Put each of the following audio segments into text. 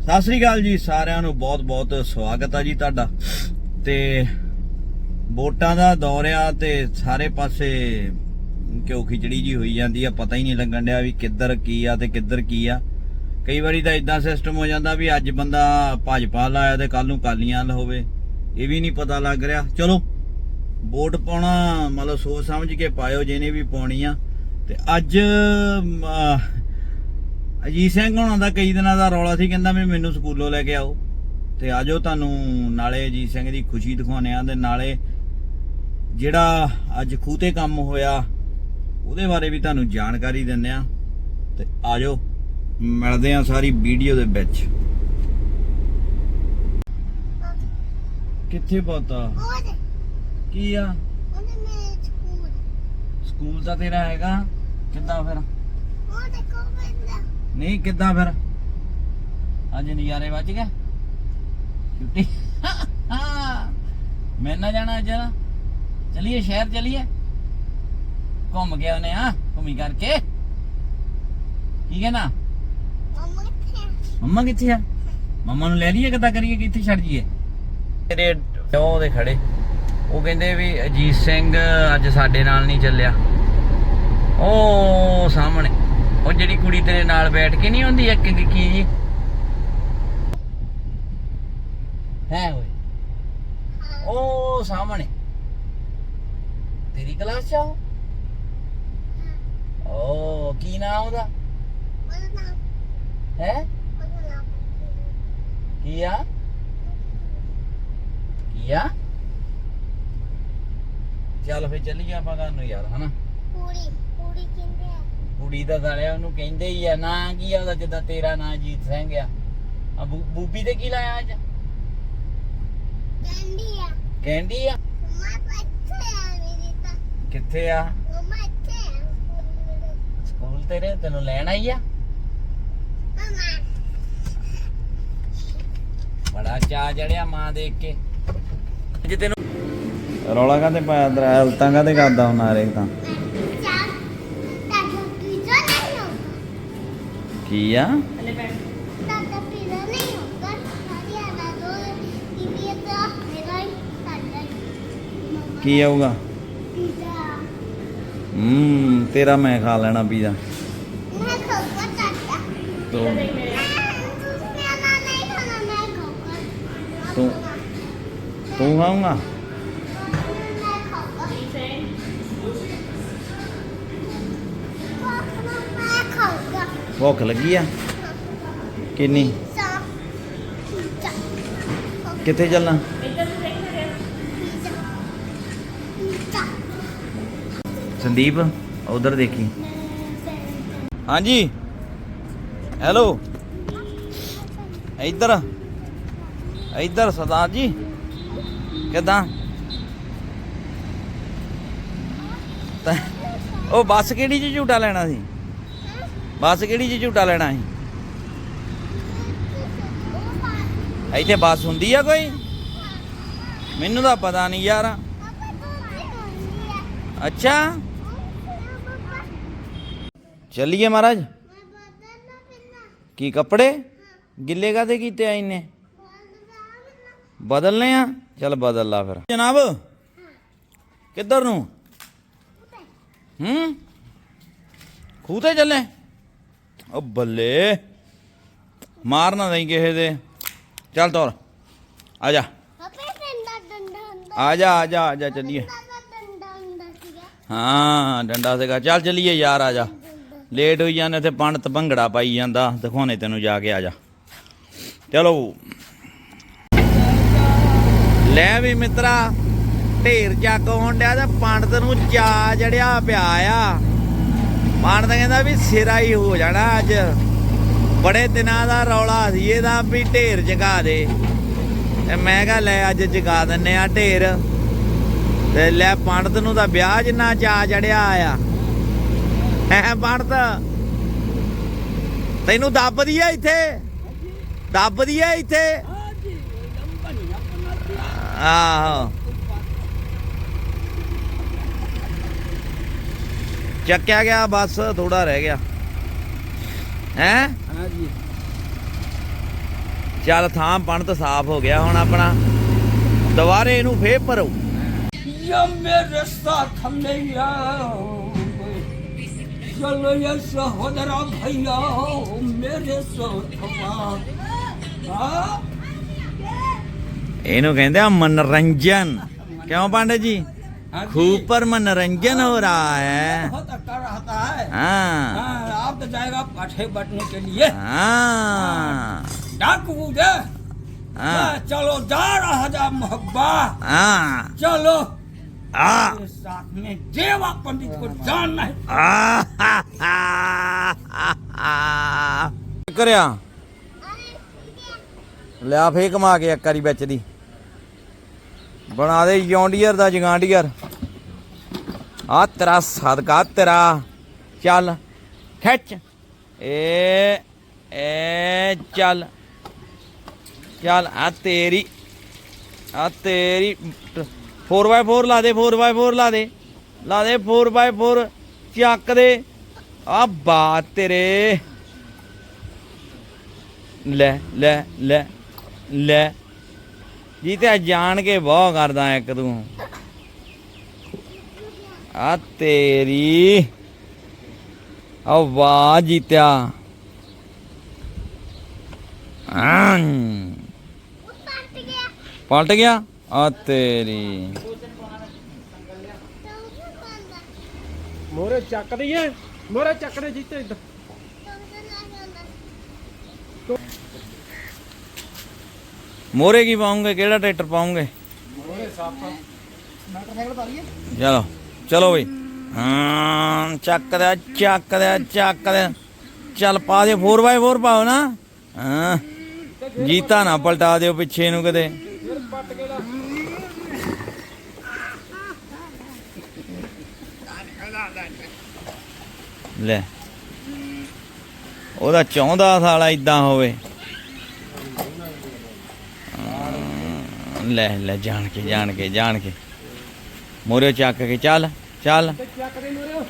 ਸਤਿ ਸ੍ਰੀ ਅਕਾਲ ਜੀ, ਸਾਰਿਆਂ ਨੂੰ ਬਹੁਤ-ਬਹੁਤ ਸਵਾਗਤ ਆ ਜੀ ਤੁਹਾਡਾ। ਤੇ ਵੋਟਾਂ ਦਾ ਦੌਰ ਆ ਤੇ ਸਾਰੇ ਪਾਸੇ ਕਿਉਂ ਖਿਚੜੀ ਜੀ ਹੋਈ ਜਾਂਦੀ ਆ, ਪਤਾ ਹੀ ਨਹੀਂ ਲੱਗਣ ਡਿਆ ਵੀ ਕਿੱਧਰ ਕੀ ਆ ਤੇ ਕਿੱਧਰ ਕੀ ਆ। ਕਈ ਵਾਰੀ ਤਾਂ ਇਦਾਂ ਸਿਸਟਮ ਹੋ ਜਾਂਦਾ ਵੀ ਅੱਜ ਬੰਦਾ ਭਾਜਪਾ ਲਾਇਆ ਤੇ ਕੱਲ ਨੂੰ ਕਾਲੀਆਂ ਲ ਹੋਵੇ, ਇਹ ਵੀ ਨਹੀਂ ਪਤਾ ਲੱਗ ਰਿਹਾ। ਚਲੋ, ਵੋਟ ਪਾਉਣਾ ਮਤਲਬ ਸੋਚ ਸਮਝ ਕੇ ਪਾਇਓ, ਜਿਹਨੇ ਵੀ ਪਾਉਣੀ ਆ। ਤੇ ਅੱਜ ਅਜੀਤ ਸਿੰਘ ਹੋਣਾ ਦਾ ਕਈ ਦਿਨਾਂ ਦਾ ਰੌਲਾ ਸੀ ਕਹਿੰਦਾ ਵੀ ਮੈਨੂੰ ਸਕੂਲੋਂ ਲੈ ਕੇ ਆਓ। ਤੇ ਆਜੋ ਤੁਹਾਨੂੰ ਨਾਲੇ ਅਜੀਤ ਸਿੰਘ ਦੀ ਖੁਸ਼ੀ ਦਿਖਾਉਣੇ ਆ ਤੇ ਨਾਲੇ ਜਿਹੜਾ ਅੱਜ ਖੂਹ ਤੇ ਕੰਮ ਹੋਇਆ ਉਹਦੇ ਬਾਰੇ ਵੀ ਤੁਹਾਨੂੰ ਜਾਣਕਾਰੀ ਦਿੰਦੇ ਆ ਤੇ ਆਜੋ ਮਿਲਦੇ ਆ ਸਾਰੀ ਵੀਡੀਓ ਦੇ ਵਿੱਚ। ਕਿੱਥੇ ਪਤਾ? ਉਹਦੇ। ਕੀ ਆ? ਸਕੂਲ। ਸਕੂਲ ਤਾਂ ਤੇਰਾ ਹੈਗਾ। ਕਿੱਦਾਂ ਫਿਰ? ਦਾ ਨਹੀਂ ਕਿੱਦਾਂ ਫਿਰ? ਅੱਜ ਨਜ਼ਾਰੇ ਵੱਜ ਗਏ। ਛੁੱਟੀ। ਮੈਂ ਨਾ ਜਾਣਾ ਅੱਜ ਚਲਿਏ ਸ਼ਹਿਰ ਚਲਿਏ। ਘੁੰਮ ਕੇ ਆਉਨੇ ਆ ਘੁੰਮੀ ਕਰਕੇ। ਕੀ ਕਹਿਣਾ? ਮਮਾ ਕਿੱਥੇ ਮੰਮਾ ਕਿੱਥੇ ਆ? ਮੰਮਾ ਨੂੰ ਲੈ ਲਈਏ ਕਿੱਦਾਂ ਕਰੀਏ ਕਿੱਥੇ ਛੱਡ ਜੀਏ ਤੇਰੇ ਉਹ ਦੇ ਖੜੇ। ਉਹ ਕਹਿੰਦੇ ਵੀ ਅਜੀਤ ਸਿੰਘ ਅੱਜ ਸਾਡੇ ਨਾਲ ਨਹੀਂ ਚੱਲਿਆ। ਉਹ ਸਾਹਮਣੇ। ਉਹ ਜਿਹੜੀ ਕੁੜੀ ਤੇਰੇ ਨਾਲ ਬੈਠ ਕੇ ਨਹੀਂ ਹੁੰਦੀ ਇੱਕ ਕੀ ਜੀ? ਹੈ ਓਏ। ਉਹ ਸਾਹਮਣੇ। ਤੇਰੀ ਕਲਾਸ ਚ ਆ ਉਹ? ਕੀ ਨਾਮ ਉਹਦਾ? ਹੈ? ਕੀ ਆ? ਕੀ ਆ? ਚੱਲ ਫੇ ਚੱਲੀਏ ਆਪਾਂ ਘਰ ਨੂੰ ਯਾਰ, ਹਨਾ? ਪੂਰੀ ਪੂਰੀ ਕਿੰਦੇ ਆ? ਕੁੜੀ ਦਾ ਸਾਲਿਆ ਉਹਨੂੰ ਕਹਿੰਦੇ ਹੀ ਆ ਨਾਂ ਕੀ ਆ ਉਹਦਾ ਜਿੱਦਾਂ ਤੇਰਾ ਨਾਂ ਜੀਤ ਸਿੰਘ ਆ। ਆ ਬੂ- ਬੂਬੀ ਤੇ ਕੀ ਲਾਇਆ ਅੱਜ? ਕੈਂਡੀ ਆ। ਕੈਂਡੀ ਆ? ਮਮਾ ਪੱਛੇ ਆ ਮੇਰੀ ਤਾਂ। ਕਿੱਥੇ ਆ? ਮਮਾ ਇੱਥੇ ਆ ਸਕੂਲ ਤੇਰੇ ਤੈਨੂੰ ਲੈਣ ਆਈ ਆ? ਮਮਾ। ਬੜਾ ਚਾਹ ਜੜਿਆ ਮਾਂ ਦੇਖ ਕੇ। ਜੇ ਤੈਨੂੰ ਰੌਲਾ ਕਾਤੇ ਪਾਇਆ ਤੇਰਾ ਹਲਤਾਂ ਕਾਤੇ ਕਰਦਾ ਹੁਣ ਆਰੇ ਤਾਂ? ਕੀ ਆ? ਕੀ ਆਊਗਾ? ਹੂੰ ਤੇਰਾ ਮੈਂ ਖਾ ਲੈਣਾ ਪੀਜ਼ਾ। ਮੈਂ ਖਾਊਗਾ ਚਾਚਾ ਤੂੰ? ਮੈਂ ਨਹੀਂ ਖਾਣਾ ਮੈਂ ਖਾਊਗਾ ਤੂੰ? ਤੂੰ ਖਾਊਂਗਾ? ਭੁੱਖ ਲੱਗੀ ਆ? ਕਿੰਨੀ? ਕਿੱਥੇ ਚੱਲਣਾ? ਸੰਦੀਪ, ਉਧਰ ਦੇਖੀ। ਹਾਂਜੀ। ਹੈਲੋ। ਇੱਧਰ ਇੱਧਰ ਸਰਦਾਰ ਜੀ। ਕਿਦਾਂ? ਉਹ ਬੱਸ ਕਿਹੜੀ ਚ ਝੂਟਾ ਲੈਣਾ ਸੀ? ਬੱਸ ਕਿਹੜੀ ਚ ਝੂਟਾ ਲੈਣਾ ਸੀ? ਇੱਥੇ ਬੱਸ ਹੁੰਦੀ ਆ ਕੋਈ? ਮੈਨੂੰ ਤਾਂ ਪਤਾ ਨਹੀਂ ਯਾਰ। ਅੱਛਾ। ਚੱਲੀਏ ਮਹਾਰਾਜ। ਕੀ ਕੱਪੜੇ? ਗਿੱਲੇ ਕਾਦੇ ਕੀਤੇ ਆ ਇਹਨੇ ਬਦਲਨੇ ਆ? ਚੱਲ ਬਦਲ ਲਾ ਫਿਰ। ਜਨਾਬ, ਕਿੱਧਰ ਨੂੰ? ਹੂੰ? ਖੂਹ ਤੇ ਚੱਲੇ? ਓ ਬੱਲੇ। ਮਾਰ ਨਾ ਕਿਸੇ ਦੇ। ਚੱਲ ਤੋਰ। ਆ ਜਾ। ਆ ਜਾ ਆ ਜਾ ਆ ਜਾ ਚੱਲੀਏ। ਹਾਂ ਡੰਡਾ ਸੀਗਾ। ਚੱਲ ਚੱਲੀਏ ਯਾਰ ਆ ਜਾ। ਲੇਟ ਹੋਈ ਜਾਂਦੇ ਤੇ ਪੰਡਤ ਭੰਗੜਾ ਪਾਈ ਜਾਂਦਾ। ਦਿਖਾਉਣੇ ਤੈਨੂੰ ਜਾ ਕੇ ਆ ਜਾ। ਚਲੋ। ਲੈ ਵੀ ਮਿੱਤਰਾ ਢੇਰ ਚੱਕ ਹੋਣ ਡਿਆ ਤੇ ਪੰਡਤ ਨੂੰ ਚਾ ਜੜਿਆ ਪਿਆ ਆ। ਪੰਡਤ ਕਹਿੰਦਾ ਵੀ ਸਿਰਾ ਹੀ ਹੋ ਜਾਣਾ ਅੱਜ। ਬੜੇ ਦਿਨਾਂ ਦਾ ਰੌਲਾ ਸੀ ਇਹਦਾ ਵੀ ਢੇਰ ਜਗਾ ਦੇ। ਤੇ ਮੈਂ ਕਿਹਾ ਲੈ ਅੱਜ ਜਗਾ ਦਿੰਨੇ ਆ ਢੇਰ। ਤੇ ਲੈ ਪੰਡਤ ਨੂੰ ਤਾਂ ਵਿਆਹ ਜਿੰਨਾ ਚਾ ਚੜਿਆ ਆ। ਹੈ ਪੰਡਤ? ਤੈਨੂੰ ਦੱਬਦੀ ਆ ਇੱਥੇ? ਦੱਬਦੀ ਆ ਇੱਥੇ? ਆਹੋ। ਚੱਕਿਆ ਗਿਆ ਬਸ ਥੋੜਾ ਰਹਿ ਗਿਆ। ਹੈ? ਹਾਂਜੀ। ਚੱਲ ਥਾਂ ਪਣ ਤਾਂ ਸਾਫ਼ ਹੋ ਗਿਆ ਹੁਣ ਆਪਣਾ। ਦੁਬਾਰੇ ਇਹਨੂੰ ਫੇਰ ਭਰੋ। ਯਮੇ ਰਸਤਾ ਥੰਨੇ ਯਾ ਚਲੋ ਯਾ ਸਹੋਦਰਾ ਭਈਆ ਮੇਰੇ ਸੋਥਵਾ ਹਾਂ? ਇਹਨੂੰ ਕਹਿੰਦੇ ਆ ਮਨੋਰੰਜਨ। ਕਿਉਂ ਪਾਂਡੇ ਜੀ? खूब पर मनोरंजन हो रहा है बहुत अच्छा रहता है हाँ हाँ, आप तो जाएगा पाठे बटने के लिए हाँ डाकू दे हाँ हाँ, चलो जा रहा जा मोहब्बा हाँ चलो आ मेरे साथ में देवा पंडित को जानना है ਕਰਿਆ ਲਿਆ ਫੇਕ ਮਾ ਕੇ ਇੱਕ ਵਾਰੀ ਵਿੱਚ ਦੀ ਬਣਾ ਦੇ ਜੌਂਡੀਅਰ ਦਾ ਜਗਾਂਡੀਅਰ। ਆ ਤੇਰਾ ਸਦਕਾ ਤੇਰਾ। ਚੱਲ, ਖਿੱਚ। ਏ ਏ, ਚੱਲ। ਚੱਲ, ਆ ਤੇਰੀ ਆ ਤੇਰੀ 4x4 ਲਾ ਦੇ 4x4 ਲਾ ਦੇ। ਲਾ ਦੇ 4x4 ਚੱਕ ਦੇ। ਆ ਬਾਤ ਤੇਰੇ। ਲੈ ਲੈ ਲੈ ਲੈ। ਜੀ ਤੇ ਜਾਣ ਕੇ ਬਹੁਤ ਕਰਦਾ ਇੱਕ ਤੂੰ। ਆ ਤੇਰੀ ਆ ਵਾਹ ਜੀਤਿਆ ਪਲਟ ਗਿਆ? ਆ ਤੇਰੀ। ਮੋਰੇ ਚੱਕ ਦਈਏ ਮੋਰੇ ਚੱਕਦੇ ਜੀਤੇ ਇੱਧਰ। ਮੋਰੇ ਕੀ ਪਾਉਂਗੇ? ਕਿਹੜਾ ਟਰੈਕਟਰ ਪਾਉਂਗੇ? ਮੋਰੇ ਸਾਫ਼ ਚਲੋ ਚਲੋ ਬਈ। ਹਾਂ ਚੱਕ ਦੇ ਚੱਕ ਦੇ ਚੱਕ ਦੇ ਚੱਲ ਪਾ ਦੇ 4x4 ਪਾਓ ਨਾ। ਹਾਂ ਜੀਤਾ ਨਾ ਪਲਟਾ ਦਿਓ ਪਿੱਛੇ ਨੂੰ ਕਿਤੇ। ਲੈ। ਉਹਦਾ ਚਾਹੁੰਦਾ ਸਾਲਾ ਇਦਾਂ ਹੋਵੇ। ਲੈ ਲੈ ਜਾਣ ਕੇ ਜਾਣ ਕੇ ਜਾਣ ਕੇ ਮੋਰੇ ਚੱਕ ਕੇ ਚੱਲ ਚੱਲ ਚੱਕ ਦੇ ਮੋਰੇ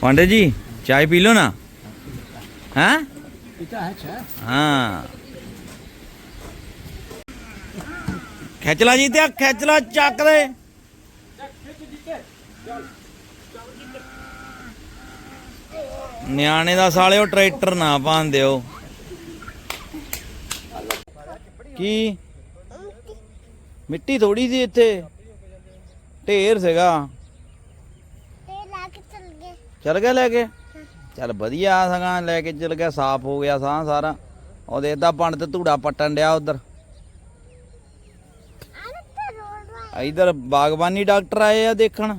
पांडे जी चाय पी लो ना हाँ पिता है ਖਿੱਚ ਜੀ ਤੇ ਖਿੱਚ ਲਾ ਚੱਕ ਦੇ। ਨਿਆਣੇ ਦਾ ਸਾਲਿਓ ਟਰੈਕਟਰ ਨਾ ਪਾਣ ਦਿਓ। ਕੀ? ਮਿੱਟੀ ਥੋੜੀ ਸੀ ਇੱਥੇ। ਢੇਰ ਸੀਗਾ। ਚੱਲ ਗਿਆ ਲੈ ਕੇ? ਚੱਲ ਵਧੀਆ ਸਗਾ ਲੈ ਕੇ ਚਲ ਗਿਆ ਸਾਫ਼ ਹੋ ਗਿਆ ਸਾਹ ਸਾਰਾ। ਉਹਦੇ ਇਦਾਂ ਤੇ ਧੂੜਾ ਪੱਟਣ ਡਿਆ ਉਧਰ। ਇਧਰ ਬਾਗਬਾਨੀ ਡਾਕਟਰ ਆਏ ਆ ਦੇਖਣ।